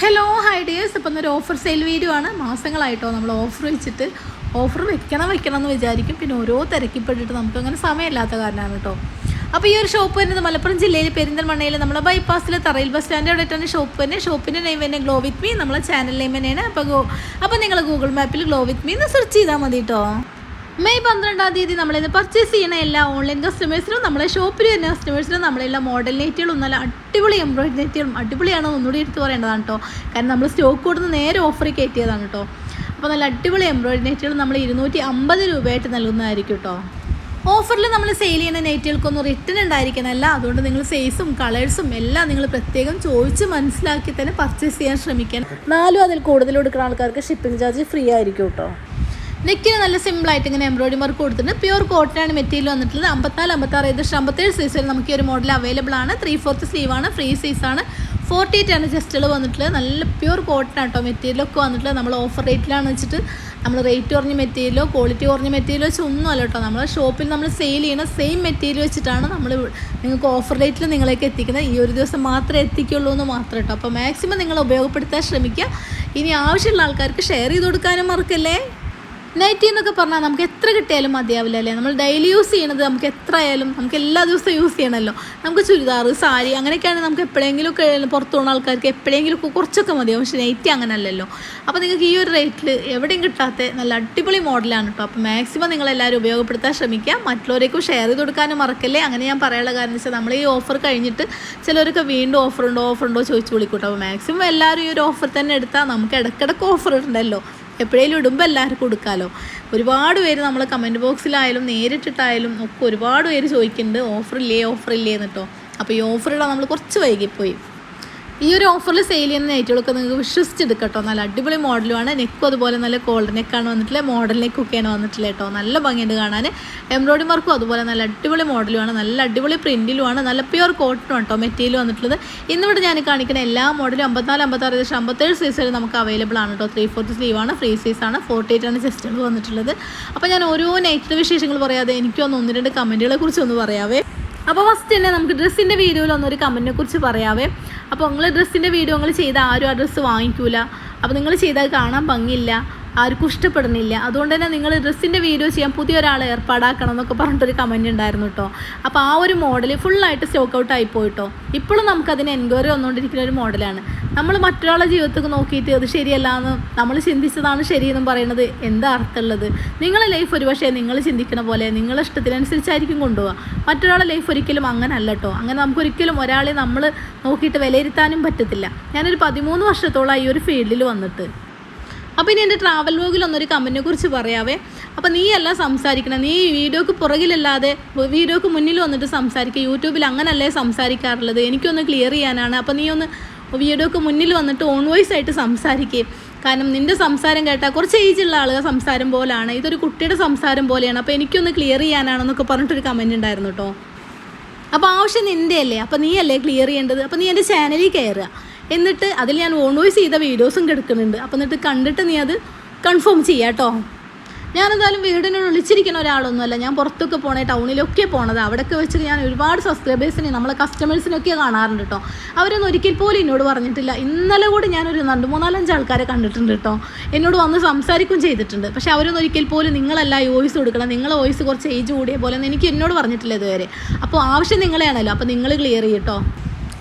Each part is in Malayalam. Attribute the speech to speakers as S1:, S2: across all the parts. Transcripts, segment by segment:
S1: ഹലോ ഹൈ ഡിയേഴ്സ് ഇപ്പം ഒരു ഓഫർ സെയിൽ വീഡിയോ ആണ്. മാസങ്ങളായിട്ടോ നമ്മൾ ഓഫർ വെച്ചിട്ട്. ഓഫർ വെക്കണം വെക്കണം എന്ന് വിചാരിക്കും. പിന്നെ ഓരോ തിരക്കിപ്പെട്ടിട്ട് നമുക്ക് അങ്ങനെ സമയമില്ലാത്ത കാരണമാണ് കേട്ടോ. അപ്പോൾ ഈ ഒരു ഷോപ്പ് വരുന്നത് മലപ്പുറം ജില്ലയിൽ പെരിന്തൽമണ്ണയിൽ നമ്മളെ ബൈപ്പാസിൽ തറയിൽ ബസ് സ്റ്റാൻഡ് അവിടെ ഷോപ്പ് തന്നെ. ഷോപ്പിന്റെ നെയിം തന്നെ ഗ്ലോ വിത്ത് മീ നമ്മളെ ചാനൽ നെയിം തന്നെയാണ്. അപ്പോൾ അപ്പോൾ നിങ്ങൾ ഗൂഗിൾ മാപ്പിൽ ഗ്ലോ വിത്ത് മീ എന്ന് സെർച്ച് ചെയ്താൽ മതി കേട്ടോ മെയ് പന്ത്രണ്ടാം തീയതി നമ്മളിന്ന് പർച്ചേസ് ചെയ്യുന്ന എല്ലാ ഓൺലൈൻ കസ്റ്റമേഴ്സിനും നമ്മളെ ഷോപ്പിൽ വരുന്ന കസ്റ്റമേഴ്സിനും നമ്മളെല്ലാം മോഡൽ നെറ്റുകളും നല്ല അടിപൊളി എംബ്രോയിഡറി നെറ്റുകളും അടിപൊളിയാണെന്ന് ഒന്നുകൂടി എടുത്ത് പറയേണ്ടതാണ് കേട്ടോ കാരണം നമ്മൾ സ്റ്റോക്ക് കൊടുത്ത് നേരെ ഓഫറിൽ കയറ്റിയതാണ് കേട്ടോ അപ്പോൾ നല്ല അടിപൊളി എംബ്രോയിഡറി നെറ്റുകൾ നമ്മൾ ഇരുന്നൂറ്റി അമ്പത് രൂപയായിട്ട് നൽകുന്നതായിരിക്കും കേട്ടോ ഓഫറിൽ നമ്മൾ സെയിൽ ചെയ്യുന്ന നെറ്റുകൾക്കൊന്നും റിട്ടേൺ ഉണ്ടായിരിക്കണമല്ല അതുകൊണ്ട് നിങ്ങൾ സൈസും കളേഴ്സും എല്ലാം നിങ്ങൾ പ്രത്യേകം ചോദിച്ച് മനസ്സിലാക്കി തന്നെ പർച്ചേസ് ചെയ്യാൻ ശ്രമിക്കണം. നാലും അതിൽ കൂടുതൽ കൊടുക്കുന്ന ആൾക്കാർക്ക് ഷിപ്പിംഗ് ചാർജ് ഫ്രീ ആയിരിക്കും കേട്ടോ നെക്കിന് നല്ല സിമ്പിളായിട്ട് ഇങ്ങനെ എംബ്രോയിഡറി വർക്ക് കൊടുത്തിട്ടുണ്ട്. പ്യൂർ കോട്ടൺ ആണ് മെറ്റീരിയൽ വന്നിട്ടുള്ളത്. അമ്പത്തിനാല് അമ്പത്താറ് ഏകദേശം അമ്പത്തേഴ് സൈസ് വരെ നമുക്ക് ഈ ഒരു മോഡൽ അവൈലബിൾ ആണ്. ത്രീ ഫോർത്ത് സ്ലീവ് ആണ് ഫ്രീ സൈസ് ആണ്. ഫോർട്ടി എയ്റ്റ് ആണ് ജസ്റ്റുകൾ വന്നിട്ടുള്ളത്. നല്ല പ്യൂർ കോട്ടൺ ആട്ടോ മെറ്റീരിയലൊക്കെ വന്നിട്ടുള്ളത്. നമ്മൾ ഓഫർ റേറ്റിലാണ് വെച്ചിട്ട് നമ്മൾ റേറ്റ് കുറഞ്ഞ മെറ്റീരിയലോ ക്വാളിറ്റി കുറഞ്ഞ മെറ്റീരിയലോ വെച്ച് ഒന്നും അല്ല കേട്ടോ നമ്മൾ ഷോപ്പിൽ നമ്മൾ സെയിൽ ചെയ്യുന്ന സെയിം മെറ്റീരിയൽ വെച്ചിട്ടാണ് നമ്മൾ നിങ്ങൾക്ക് ഓഫർ റേറ്റിൽ നിങ്ങളേക്ക് എത്തിക്കുന്നത്. ഈ ഒരു ദിവസം മാത്രമേ എത്തിക്കുള്ളൂ എന്ന് മാത്രം കേട്ടോ അപ്പോൾ മാക്സിമം നിങ്ങൾ ഉപയോഗപ്പെടുത്താൻ ശ്രമിക്കുക. ഇനി ആവശ്യമുള്ള ആൾക്കാർക്ക് ഷെയർ ചെയ്ത് കൊടുക്കാനും മറക്കല്ലേ? നൈറ്റി എന്നൊക്കെ പറഞ്ഞാൽ നമുക്ക് എത്ര കിട്ടിയാലും മതിയാവില്ല അല്ലേ? നമ്മൾ ഡെയിലി യൂസ് ചെയ്യണത് നമുക്ക് എത്ര ആയാലും നമുക്ക് എല്ലാ ദിവസവും യൂസ് ചെയ്യണമല്ലോ നമുക്ക് ചുരിദാർ സാരി അങ്ങനെയൊക്കെയാണ് നമുക്ക് എപ്പോഴെങ്കിലും ഒക്കെ പുറത്തു പോകുന്ന ആൾക്കാർക്ക് എപ്പോഴെങ്കിലും കുറച്ചൊക്കെ മതിയാവും. പക്ഷേ നൈറ്റി അങ്ങനെ അല്ലല്ലോ അപ്പോൾ നിങ്ങൾക്ക് ഈ ഒരു റേറ്റിൽ എവിടെയും കിട്ടാത്ത നല്ല അടിപൊളി മോഡലാണ് കേട്ടോ അപ്പോൾ മാക്സിമം നിങ്ങൾ എല്ലാവരും ഉപയോഗപ്പെടുത്താൻ ശ്രമിക്കുക. മറ്റുള്ളവരേക്കും ഷെയർ ചെയ്ത് കൊടുക്കാനും മറക്കല്ലേ? അങ്ങനെ ഞാൻ പറയാനുള്ള കാരണം വെച്ചാൽ നമ്മൾ ഈ ഓഫർ കഴിഞ്ഞിട്ട് ചിലവരൊക്കെ വീണ്ടും ഓഫർ ഉണ്ടോ ഓഫർ ഉണ്ടോ ചോദിച്ചു വിളിക്കൂട്ടോ അപ്പോൾ മാക്സിമം എല്ലാവരും ഈ ഒരു ഓഫർ തന്നെ എടുത്താൽ നമുക്ക് ഇടയ്ക്കിടയ്ക്ക് ഓഫർ ഉണ്ടല്ലോ എപ്പോഴേലും ഇടുമ്പോൾ എല്ലാവർക്കും കൊടുക്കാമല്ലോ ഒരുപാട് പേര് നമ്മൾ കമന്റ് ബോക്സിലായാലും നേരിട്ടിട്ടായാലും ഒക്കെ ഒരുപാട് പേര് ചോദിക്കുന്നുണ്ട് ഓഫർ ഇല്ലേ എന്നിട്ടോ അപ്പോൾ ഈ ഓഫറിടാൻ നമ്മൾ കുറച്ച് വൈകിപ്പോയി. ഈ ഒരു ഓഫറിൽ സെയിൽ ചെയ്യുന്ന നൈറ്റുകളൊക്കെ നിങ്ങൾക്ക് വിശ്വസിച്ചെടുക്കട്ടോ. നല്ല അടിപൊളി മോഡലുമാണ്. നെക്കും അതുപോലെ നല്ല കോൾഡ് നെക്കാണ് വന്നിട്ടില്ല മോഡൽ നെക്കൊക്കെയാണ് വന്നിട്ടില്ല കേട്ടോ. നല്ല ഭംഗിയുണ്ട് കാണാൻ. എംബ്രോയിഡറി വർക്കും അതുപോലെ നല്ല അടിപൊളി മോഡലുമാണ്. നല്ല അടിപൊളി പ്രിന്റിലുമാണ് നല്ല പ്യുവർ കോട്ടനും കേട്ടോ മെറ്റീരിയൽ വന്നിട്ടുള്ളത്. ഇന്നിവിടെ ഞാൻ കാണിക്കുന്ന എല്ലാ മോഡലും അമ്പത്തിനാല് അമ്പത്താറ് ഏകദേശം അമ്പത്തേഴ് സൈസ് വരെ നമുക്ക് അവൈലബിൾ ആണ് കേട്ടോ. ത്രീ ഫോർത്ത് സ്ലീവ് ആണ് ഫ്രീ സൈസ് ആണ് ഫോർട്ടി എയ്റ്റ് ആണ് ചെസ്റ്റുകൾ വന്നിട്ടുള്ളത്. അപ്പോൾ ഞാൻ ഓരോ നൈറ്റിന്റെ വിശേഷങ്ങൾ പറയാതെ എനിക്കൊന്ന് ഒന്ന് രണ്ട് കമന്റുകളെ കുറിച്ചൊന്ന് പറയാവേ. അപ്പോൾ ഫസ്റ്റ് തന്നെ നമുക്ക് ഡ്രസ്സിന്റെ വീഡിയോയിൽ ഒന്നൊരു കമന്റിനെ കുറിച്ച് പറയാവേ. അപ്പോൾ നിങ്ങൾ ഡ്രസ്സിന്റെ വീഡിയോ നിങ്ങൾ ചെയ്ത ആരും ആ ഡ്രസ്സ് വാങ്ങിക്കൂല. അപ്പോൾ നിങ്ങൾ ചെയ്താൽ കാണാൻ ഭംഗിയില്ല. ആർക്കും ഇഷ്ടപ്പെടുന്നില്ല. അതുകൊണ്ട് തന്നെ നിങ്ങൾ ഡ്രസ്സിന്റെ വീഡിയോ ചെയ്യാൻ പുതിയ ഒരാളെ ഏർപ്പാടാക്കണം എന്നൊക്കെ പറഞ്ഞിട്ടൊരു കമന്റ് ഉണ്ടായിരുന്നു കേട്ടോ അപ്പോൾ ആ ഒരു മോഡൽ ഫുള്ളായിട്ട് സ്റ്റോക്ക് ഔട്ട് ആയി പോയിട്ടോ. ഇപ്പോഴും നമുക്കതിന് എൻക്വയറി വന്നുകൊണ്ടിരിക്കുന്ന ഒരു മോഡലാണ് നമ്മൾ മറ്റൊരാളുടെ ജീവിതത്തിൽ നോക്കിയിട്ട് അത് ശരിയല്ല എന്ന് നമ്മൾ ചിന്തിച്ചതാണ് ശരിയെന്നും പറയുന്നത്. എന്താ അർത്ഥമുള്ളത്? നിങ്ങളെ ലൈഫ് ഒരുപക്ഷെ നിങ്ങൾ ചിന്തിക്കുന്ന പോലെ നിങ്ങളുടെ ഇഷ്ടത്തിനനുസരിച്ചായിരിക്കും കൊണ്ടുപോകുക മറ്റൊരാളുടെ ലൈഫ് ഒരിക്കലും അങ്ങനെ അല്ല കേട്ടോ അങ്ങനെ നമുക്കൊരിക്കലും ഒരാളെ നമ്മൾ നോക്കിയിട്ട് വിലയിരുത്താനും പറ്റത്തില്ല. ഞാനൊരു പതിമൂന്ന് വർഷത്തോളം ഈ ഒരു ഫീൽഡിൽ വന്നിട്ട്. അപ്പോൾ ഇനി എന്റെ ട്രാവൽ വ്ലോഗിൽ ഒന്നൊരു കമന്റിനെ കുറിച്ച് പറയാവേ. അപ്പോൾ നീ അല്ല സംസാരിക്കണം. നീ വീഡിയോക്ക് പുറകിലല്ലാതെ വീഡിയോക്ക് മുന്നിൽ വന്നിട്ട് സംസാരിക്കുക യൂട്യൂബിൽ അങ്ങനല്ലേ സംസാരിക്കാറുള്ളത്? എനിക്കൊന്ന് ക്ലിയർ ചെയ്യാനാണ്. അപ്പോൾ നീ ഒന്ന് വീഡിയോക്ക് മുന്നിൽ വന്നിട്ട് ഓൺ വോയിസ് ആയിട്ട് സംസാരിക്കുക കാരണം നിന്റെ സംസാരം കേട്ടാൽ കുറച്ച് ഏജുള്ള ആളുകൾ സംസാരം പോലാണ്. ഇതൊരു കുട്ടിയുടെ സംസാരം പോലെയാണ്. അപ്പോൾ എനിക്കൊന്ന് ക്ലിയർ ചെയ്യാനാണെന്നൊക്കെ പറഞ്ഞിട്ടൊരു കമന്റ് ഉണ്ടായിരുന്നു കേട്ടോ അപ്പോൾ ആവശ്യം നിന്റെ അല്ലേ അപ്പോൾ നീ അല്ലേ ക്ലിയർ ചെയ്യേണ്ടത്? അപ്പോൾ നീ എന്റെ ചാനലിൽ കയറുക എന്നിട്ട് അതിൽ ഞാൻ വോയിസ് ചെയ്ത വീഡിയോസും കിടക്കുന്നുണ്ട്. അപ്പം എന്നിട്ട് കണ്ടിട്ട് നീ അത് കൺഫേം ചെയ്യാം കേട്ടോ ഞാനെന്തായാലും വീടിനോട് വിളിച്ചിരിക്കുന്ന ഒരാളൊന്നുമല്ല. ഞാൻ പുറത്തൊക്കെ പോണേ ടൗണിലൊക്കെ പോണത്. അവിടെയൊക്കെ വെച്ച് ഞാൻ ഒരുപാട് സബ്സ്ക്രൈബേഴ്സിനെ നമ്മളെ കസ്റ്റമേഴ്സിനൊക്കെ കാണാറുണ്ട് കേട്ടോ അവരൊന്നും ഒരിക്കൽ പോലും എന്നോട് പറഞ്ഞിട്ടില്ല. ഇന്നലെ കൂടി ഞാനൊരു രണ്ട് മൂന്നാലഞ്ച് ആൾക്കാരെ കണ്ടിട്ടുണ്ട് കേട്ടോ എന്നോട് വന്ന് സംസാരിക്കും ചെയ്തിട്ടുണ്ട്. പക്ഷേ അവരൊന്നും ഒരിക്കൽ പോലും നിങ്ങളല്ല വോയിസ് കൊടുക്കണം നിങ്ങളെ വോയിസ് കുറച്ച് ഏജ് കൂടിയ പോലെ എനിക്ക് എന്നോട് പറഞ്ഞിട്ടില്ല ഇതുവരെ. അപ്പോൾ ആവശ്യം നിങ്ങളെയാണല്ലോ. അപ്പോൾ നിങ്ങൾ ക്ലിയർ ചെയ്യട്ടോ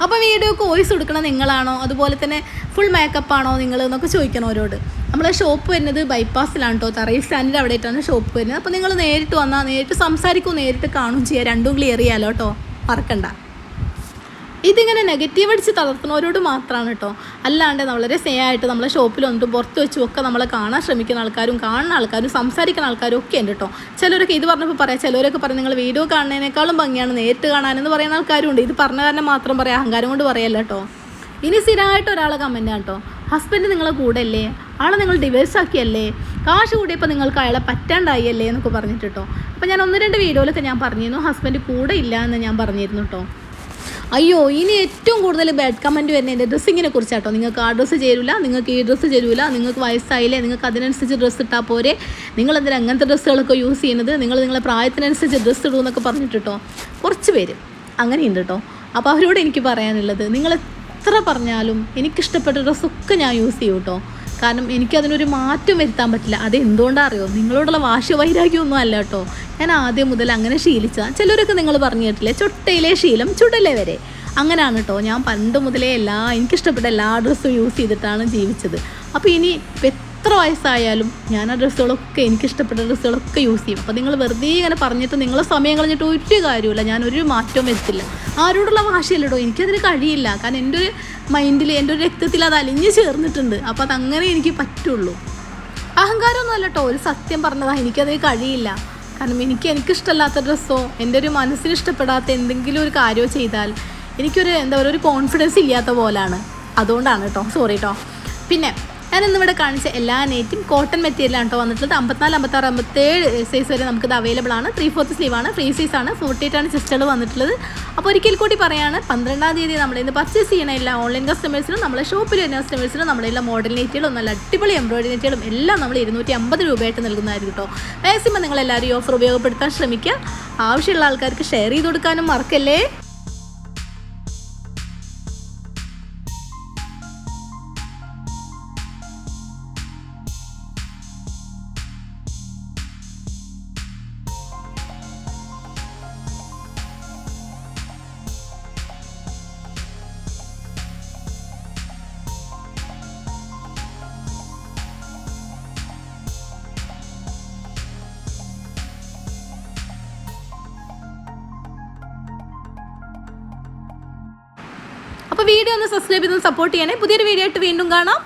S1: അപ്പോൾ വീഡിയോക്ക് വോയിസ് കൊടുക്കണം നിങ്ങളാണോ? അതുപോലെ തന്നെ ഫുൾ മേക്കപ്പ് ആണോ നിങ്ങൾ എന്നൊക്കെ ചോദിക്കണം അവരോട്. നമ്മളെ ഷോപ്പ് വരുന്നത് ബൈപ്പാസിലാണ് കേട്ടോ തറയിൽ സ്റ്റാൻഡിന്റെ അവിടെ ആയിട്ടാണ് ഷോപ്പ് വരുന്നത്. അപ്പോൾ നിങ്ങൾ നേരിട്ട് വന്നാൽ നേരിട്ട് സംസാരിക്കും നേരിട്ട് കാണും ചെയ്യുക രണ്ടും ക്ലിയർ ചെയ്യാമല്ലോ കേട്ടോ മറക്കണ്ട. ഇതിങ്ങനെ നെഗറ്റീവ് അടിച്ച് തളർത്തുന്നവരോട് മാത്രമാണ് കേട്ടോ അല്ലാണ്ട് വളരെ സ്നേഹമായിട്ട് നമ്മളെ ഷോപ്പിൽ വന്നിട്ട് പുറത്ത് വെച്ചും ഒക്കെ നമ്മളെ കാണാൻ ശ്രമിക്കുന്ന ആൾക്കാരും കാണുന്ന ആൾക്കാരും സംസാരിക്കുന്ന ആൾക്കാരും ഒക്കെ ഉണ്ട് കേട്ടോ ചിലരൊക്കെ ഇത് പറഞ്ഞപ്പോൾ പറയാം ചിലരൊക്കെ പറയും നിങ്ങൾ വീഡിയോ കാണുന്നതിനേക്കാളും ഭംഗിയാണ്. നേരിട്ട് കാണാനെന്ന് പറയുന്ന ആൾക്കാരും ഉണ്ട്. ഇത് പറഞ്ഞ കാരണം മാത്രം പറയാം അഹങ്കാരം കൊണ്ട് പറയല്ല കേട്ടോ ഇനി സ്ഥിരമായിട്ട് ഒരാളെ കമന്റ് കേട്ടോ ഹസ്ബൻഡ് നിങ്ങളെ കൂടെ അല്ലേ? ആളെ നിങ്ങൾ ഡിവേഴ്സ് ആക്കിയല്ലേ? കാശ് കൂടിയപ്പോൾ നിങ്ങൾക്ക് അയാളെ പറ്റാണ്ടായി അല്ലേ എന്നൊക്കെ പറഞ്ഞിട്ട് കേട്ടോ അപ്പോൾ ഞാൻ ഒന്ന് രണ്ട് വീഡിയോയിലൊക്കെ ഞാൻ പറഞ്ഞിരുന്നു. ഹസ്ബൻഡ് കൂടെ ഇല്ല എന്ന് ഞാൻ പറഞ്ഞിരുന്നു കേട്ടോ അയ്യോ ഇനി ഏറ്റവും കൂടുതൽ ബാഡ് കമന്റ് വരുന്നത് എന്റെ ഡ്രസ്സിങ്ങിനെ കുറിച്ചാട്ടോ. നിങ്ങൾക്ക് ആ ഡ്രസ്സ് ചേരില്ല നിങ്ങൾക്ക് ഈ ഡ്രസ്സ് ചേരൂല നിങ്ങൾക്ക് വയസ്സായില്ലേ നിങ്ങൾക്ക് അതിനനുസരിച്ച് ഡ്രസ്സ് ഇട്ടാൽ പോരെ. നിങ്ങൾ എന്തിനാ അങ്ങനത്തെ ഡ്രസ്സുകളൊക്കെ യൂസ് ചെയ്യുന്നത്? നിങ്ങൾ നിങ്ങളെ പ്രായത്തിനനുസരിച്ച് ഡ്രസ്സ് ഇടൂ പറഞ്ഞിട്ട് കേട്ടോ കുറച്ച് പേര് അങ്ങനെയുണ്ട് കേട്ടോ അപ്പോൾ അവരോട് എനിക്ക് പറയാനുള്ളത് നിങ്ങൾ എത്ര പറഞ്ഞാലും എനിക്കിഷ്ടപ്പെട്ട ഡ്രസ്സൊക്കെ ഞാൻ യൂസ് ചെയ്യും കേട്ടോ കാരണം എനിക്കതിനൊരു മാറ്റം വരുത്താൻ പറ്റില്ല. അത് എന്തുകൊണ്ടാണ് അറിയോ നിങ്ങളോടുള്ള വാശി വൈരാഗ്യമൊന്നും അല്ല കേട്ടോ. ഞാൻ ആദ്യം മുതൽ അങ്ങനെ ശീലിച്ച ചിലരൊക്കെ നിങ്ങൾ പറഞ്ഞു കേട്ടില്ലേ? ചുട്ടയിലെ ശീലം ചുടലെ വരെ. അങ്ങനെയാണ് കേട്ടോ. ഞാൻ പണ്ട് മുതലേ എല്ലാ എനിക്കിഷ്ടപ്പെട്ട എല്ലാ ഡ്രസ്സും യൂസ് ചെയ്തിട്ടാണ് ജീവിച്ചത്. അപ്പോൾ ഇനി എത്ര വയസ്സായാലും ഞാൻ ആ ഡ്രസ്സുകളൊക്കെ എനിക്ക് ഇഷ്ടപ്പെട്ട ഡ്രസ്സുകളൊക്കെ യൂസ് ചെയ്യും. അപ്പോൾ നിങ്ങൾ വെറുതെ ഇങ്ങനെ പറഞ്ഞിട്ട് നിങ്ങളെ സമയം കളഞ്ഞിട്ട് ഒരു കാര്യമില്ല ഞാൻ ഒരു മാറ്റവും വരുത്തില്ല. ആരോടുള്ള വാശിയല്ലടോ? എനിക്കതിന് കഴിയില്ല. കാരണം എന്റെ ഒരു മൈൻഡിൽ എന്റെ ഒരു രക്തത്തിൽ അത് അലിഞ്ഞു ചേർന്നിട്ടുണ്ട്. അപ്പോൾ അതങ്ങനെ എനിക്ക് പറ്റുള്ളൂ. അഹങ്കാരമൊന്നും അല്ല കേട്ടോ ഒരു സത്യം പറഞ്ഞതാണ് എനിക്കതിന് കഴിയില്ല. കാരണം എനിക്ക് എനിക്കിഷ്ടമല്ലാത്ത ഡ്രസ്സോ എന്റെ ഒരു മനസ്സിന് ഇഷ്ടപ്പെടാത്ത എന്തെങ്കിലും ഒരു കാര്യമോ ചെയ്താൽ എനിക്കൊരു എന്താ പറയുക ഒരു കോൺഫിഡൻസ് ഇല്ലാത്ത പോലാണ്. അതുകൊണ്ടാണ് കേട്ടോ സോറി കേട്ടോ പിന്നെ ഞാൻ ഇന്നിവിടെ കാണിച്ച എല്ലാ നെറ്റും കോട്ടൺ മെറ്റീരിയലാണ് കേട്ടോ വന്നിട്ടുള്ളത്. അമ്പത്തിനാല് അമ്പത്താറ് അമ്പത്തേഴ് സൈസ് വരെ നമുക്കിത് അവൈലബിൾ ആണ്. ത്രീ ഫോർത്ത് സ്ലീവ് ആണ്. ഫ്രീ ആണ്. ഫോർട്ടി ആണ് സിസ്റ്റർ വന്നിട്ടുള്ളത്. അപ്പോൾ ഒരിക്കൽ കൂടി പറയാണ് പന്ത്രണ്ടാം തീയതി നമ്മൾ ഇന്ന് പർച്ചേസ് ചെയ്യുന്ന എല്ലാ ഓൺലൈൻ കസ്റ്റമേഴ്സിനും നമ്മളെ ഷോപ്പിൽ വരുന്ന കസ്റ്റമേഴ്സിനും നമ്മളെല്ലാം മോഡൽ നെറ്റുകളും നല്ല അടിപൊളി എംബ്രോയിഡറി നെറ്റുകളും എല്ലാം നമ്മൾ ഇരുന്നൂറ്റി അമ്പത് രൂപയായിട്ട് നൽകുന്നതായിരിക്കും കേട്ടോ മാക്സിമം നിങ്ങൾ എല്ലാവരും ഈ ഓഫർ ഉപയോഗപ്പെടുത്താൻ ശ്രമിക്കുക. ആവശ്യമുള്ള ആൾക്കാർക്ക് ഷെയർ ചെയ്ത് കൊടുക്കാനും മറക്കല്ലേ? അപ്പോൾ വീഡിയോ ഒന്ന് സബ്സ്ക്രൈബ് ചെയ്ത് സപ്പോർട്ട് ചെയ്യണേ. പുതിയൊരു വീഡിയോ ആയിട്ട് വീണ്ടും കാണാം.